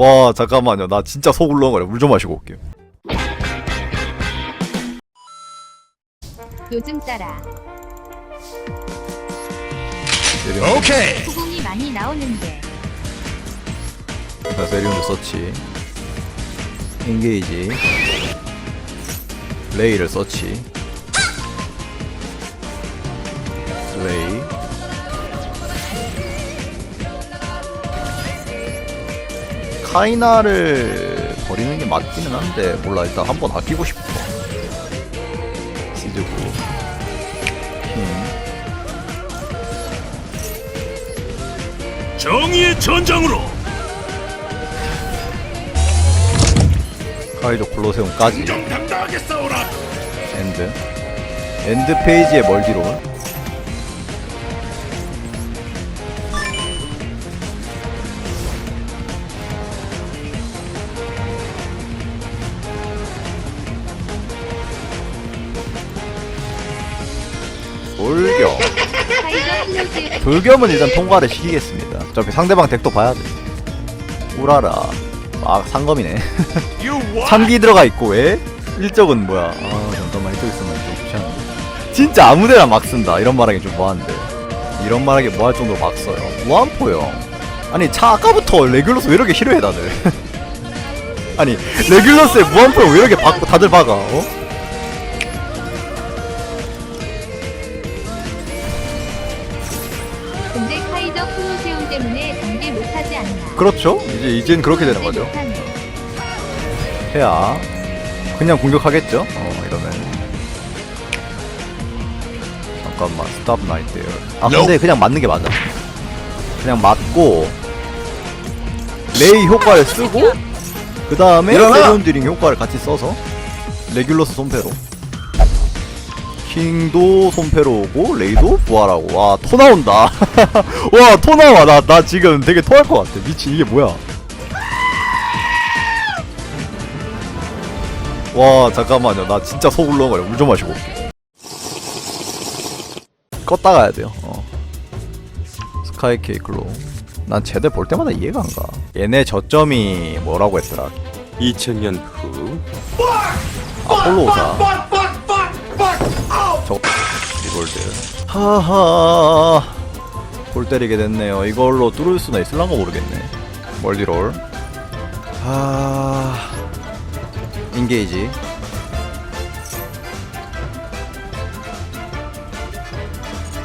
와 잠깐만요. 나 진짜 속 울렁거려. 물 좀 마시고 올게요. 요즘 따라. 세리온 오케이. 후공이 많이 나오는데. 일단 세리온도 서치. 인게이지. 레이를 서치. 레이 카이나를 버리는 게 맞기는 한데 몰라 일단 한번 아끼고 싶어. 시즈고. 킹 정의의 전장으로. 카이조 콜로세움까지. 엔드. 엔드 페이지의 멀디롤 돌격. 돌겸은 일단 통과를 시키겠습니다. 어차피 상대방 덱도 봐야 돼. 우라라. 아 상검이네? 참기 들어가 있고 왜? 일적은 뭐야? 아 잠깐만 일적 있으면 좀 않은데 진짜 아무데나 막 쓴다. 이런 말하기 좀 뭐한데. 이런 말하기 뭐할 정도로 막 써요. 무한포용 아니 차 아까부터 레귤러스 왜 이렇게 싫어해 다들? 아니 레귤러스에 무한포용 왜 이렇게 박, 다들 박아 어? 카이저 클로시움 때문에 단계 못하지 않나. 그렇죠. 이제 이젠 그렇게 되는 거죠. 못하네. 해야 그냥 공격하겠죠? 어 이러면. 잠깐만 스탑 나이트요 아 근데 그냥 맞는 게 맞아. 그냥 맞고 레이 효과를 쓰고 그 다음에 일어나! 세리온 드링 효과를 같이 써서 레귤러스 손패로 킹도 손패로 오고 레이도 부활하고. 와 토 나온다. 와 토 나와. 나, 나 지금 되게 토할 것 같아. 미친 이게 뭐야? 와 잠깐만요. 나 진짜 속 울렁거려. 물 좀 마시고 올게. 껐다 가야 돼요. 어. 스카이 케이클로. 난 쟤들 볼 때마다 이해가 안가. 얘네 저점이 뭐라고 했더라? 2000년 후. 아폴로사 저 리골드. 하하. 골 때리게 됐네요. 이걸로 뚫을 수나 있을란가 모르겠네. 멀디롤. 하 인게이지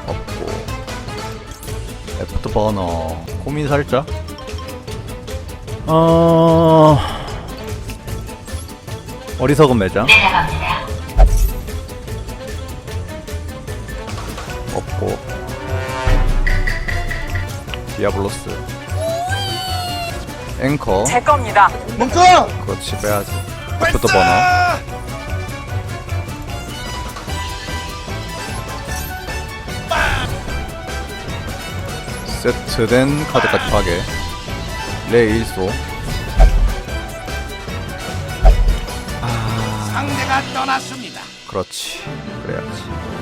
없고. 애프터 버너. 고민 살짝? 어 어리석은 매장 없고. 디아블로스. 앵커. 제 겁니다. 그렇지 빼야지. 애프터 버너 세트된 카드까지 파괴. 레이 1소 상대가 떠났습니다. 그렇지. 그래야지